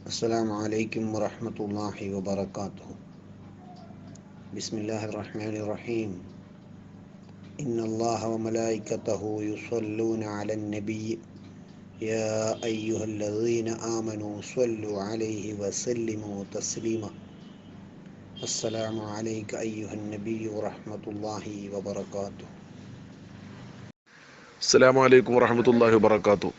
السلام عليكم ورحمة الله وبركاته. بسم الله الرحمن الرحيم. إن الله وملائكته يصلون على النبي. يا أيها الذين آمنوا صلوا عليه وسلموا تسليما. السلام عليك أيها النبي ورحمة الله وبركاته. السلام عليكم ورحمة الله وبركاته.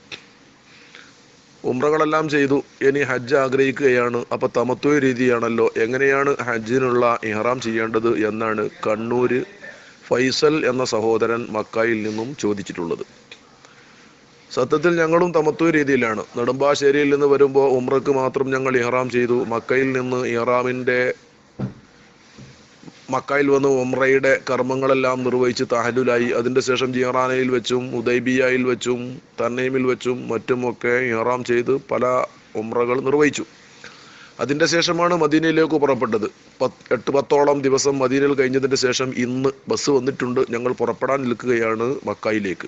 ഉംറകളെല്ലാം ചെയ്തു. ഇനി ഹജ്ജ് ആഗ്രഹിക്കുകയാണ്. അപ്പോൾ തമത്വ രീതിയാണല്ലോ. എങ്ങനെയാണ് ഹജ്ജിനുള്ള ഇഹ്റാം ചെയ്യേണ്ടത് എന്നാണ് കണ്ണൂര് ഫൈസൽ എന്ന സഹോദരൻ മക്കായിൽ നിന്നും ചോദിച്ചിട്ടുള്ളത്. സത്യത്തിൽ ഞങ്ങളും തമത്വ രീതിയിലാണ്. നെടുമ്പാശ്ശേരിയിൽ നിന്ന് വരുമ്പോൾ ഉംറക്ക് മാത്രം ഞങ്ങൾ ഇഹ്റാം ചെയ്തു. മക്കയിൽ നിന്ന് ഇഹ്റാമിന്റെ മക്കായിൽ വന്ന് ഒമ്രയുടെ കർമ്മങ്ങളെല്ലാം നിർവഹിച്ച് താഹലുലായി അതിന്റെ ശേഷം ജിയറാനയിൽ വെച്ചും ഉദൈബിയയിൽ വെച്ചും തന്നീമിൽ വെച്ചും മറ്റുമൊക്കെ ഇഹ്റാം ചെയ്ത് പല ഒമ്രകൾ നിർവഹിച്ചു. അതിന്റെ ശേഷമാണ് മദീനയിലേക്ക് പുറപ്പെട്ടത്. പത്ത് എട്ട് പത്തോളം ദിവസം മദീനയിൽ കഴിഞ്ഞതിന്റെ ശേഷം ഇന്ന് ബസ് വന്നിട്ടുണ്ട്. ഞങ്ങൾ പുറപ്പെടാൻ നിൽക്കുകയാണ് മക്കായിലേക്ക്.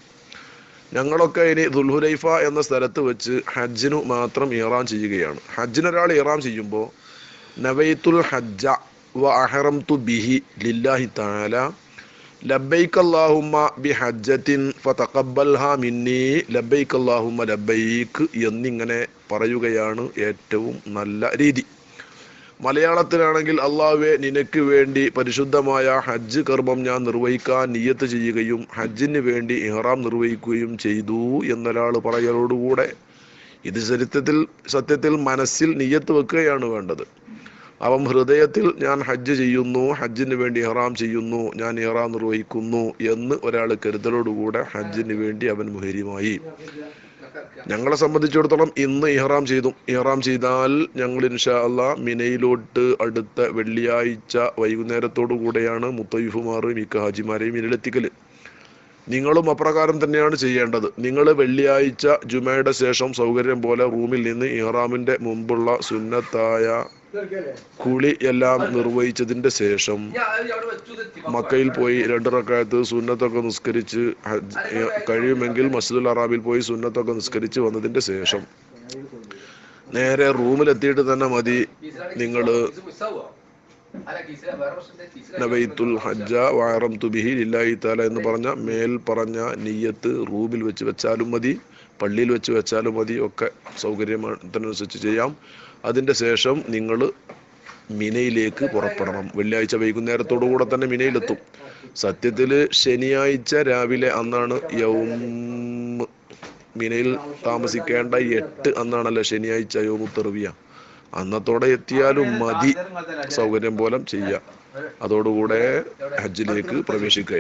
ഞങ്ങളൊക്കെ ഇനി ദുൽഹുലൈഫ എന്ന സ്ഥലത്ത് വെച്ച് ഹജ്ജിനു മാത്രം ഇഹ്റാം ചെയ്യുകയാണ്. ഹജ്ജിനൊരാൾ ഇഹ്റാം ചെയ്യുമ്പോൾ നവൈത്തുൽ ഹജ്ജ വ ബിഹി ലില്ലാഹി തആല ലബ്ബൈക അല്ലാഹുമ്മ ബിഹജ്ജത്തിൻ ഫതഖബ്ബൽഹാ മിന്നി ലബ്ബൈക അല്ലാഹുമ്മ ലബ്ബൈക് എന്നിങ്ങനെ പറയുകയാണ് ഏറ്റവും നല്ല രീതി. മലയാളത്തിലാണെങ്കിൽ അള്ളാഹുവെ നിനക്ക് വേണ്ടി പരിശുദ്ധമായ ഹജ്ജ് കർമ്മം ഞാൻ നിർവഹിക്കാൻ നിയത്ത് ചെയ്യുകയും ഹജ്ജിന് വേണ്ടി ഇഹ്റാം നിർവഹിക്കുകയും ചെയ്തു എന്നൊരാൾ പറയലോടുകൂടെ. ഇത് ചരിത്രത്തിൽ സത്യത്തിൽ മനസ്സിൽ നിയത്ത് വെക്കുകയാണ് വേണ്ടത്. അവൻ ഹൃദയത്തിൽ ഞാൻ ഹജ്ജ് ചെയ്യുന്നു ഹജ്ജിന് വേണ്ടി ഇഹ്റാം ചെയ്യുന്നു ഞാൻ ഇഹ്റാം നിർവഹിക്കുന്നു എന്ന് ഒരാൾ കരുതലോടുകൂടെ ഹജ്ജിന് വേണ്ടി അവൻ മുഹരിമായി ഞങ്ങളെ സംബന്ധിച്ചിടത്തോളം ഇന്ന് ഇഹ്റാം ചെയ്തു. ഇഹ്റാം ചെയ്താൽ ഞങ്ങൾ ഇൻഷാ അല്ലാ മിനയിലോട്ട് അടുത്ത വെള്ളിയാഴ്ച വൈകുന്നേരത്തോടു കൂടെയാണ് മുത്തയ്ഫുമാർ മിക്ക ഹാജിമാരെയും മിനിലെത്തിക്കൽ നിങ്ങളും അപ്രകാരം തന്നെയാണ് ചെയ്യേണ്ടത്. നിങ്ങൾ വെള്ളിയാഴ്ച ജുമയുടെ ശേഷം സൗകര്യം പോലെ റൂമിൽ നിന്ന് ഇഹ്റാമിന്റെ മുമ്പുള്ള സുന്നത്തായ കുളി എല്ലാം നിർവഹിച്ചതിന്റെ ശേഷം മക്കയിൽ പോയി രണ്ട് റക്കായത്ത് സുന്നത്തൊക്കെ നിസ്കരിച്ച് കഴിയുമെങ്കിൽ മസ്ജിദുൽ അറാബിൽ പോയി സുന്നത്തൊക്കെ നിസ്കരിച്ച് വന്നതിന്റെ ശേഷം നേരെ റൂമിലെത്തിയിട്ട് തന്നെ മതി നിങ്ങൾ ഹജ്ജ എന്ന് പറഞ്ഞ മേൽ പറഞ്ഞ നീയത്ത് റൂമിൽ വെച്ച് വെച്ചാലും മതി. പള്ളിയിൽ വെച്ച് വെച്ചാലും മതി ഒക്കെ സൗകര്യത്തിനനുസരിച്ച് ചെയ്യാം. അതിന്റെ ശേഷം നിങ്ങൾ മിനയിലേക്ക് പുറപ്പെടണം. വെള്ളിയാഴ്ച വൈകുന്നേരത്തോടു കൂടെ തന്നെ മിനയിലെത്തും. സത്യത്തിൽ ശനിയാഴ്ച രാവിലെ അന്നാണ് യൗം മിനയിൽ താമസിക്കേണ്ട എട്ട് അന്നാണല്ലോ ശനിയാഴ്ച യോമുത്തെറിവിയ അന്നത്തോടെ എത്തിയാലും മതി. സൗകര്യം പോലെ ചെയ്യാം. അതോടുകൂടെ ഹജ്ജിലേക്ക് പ്രവേശിക്കുക.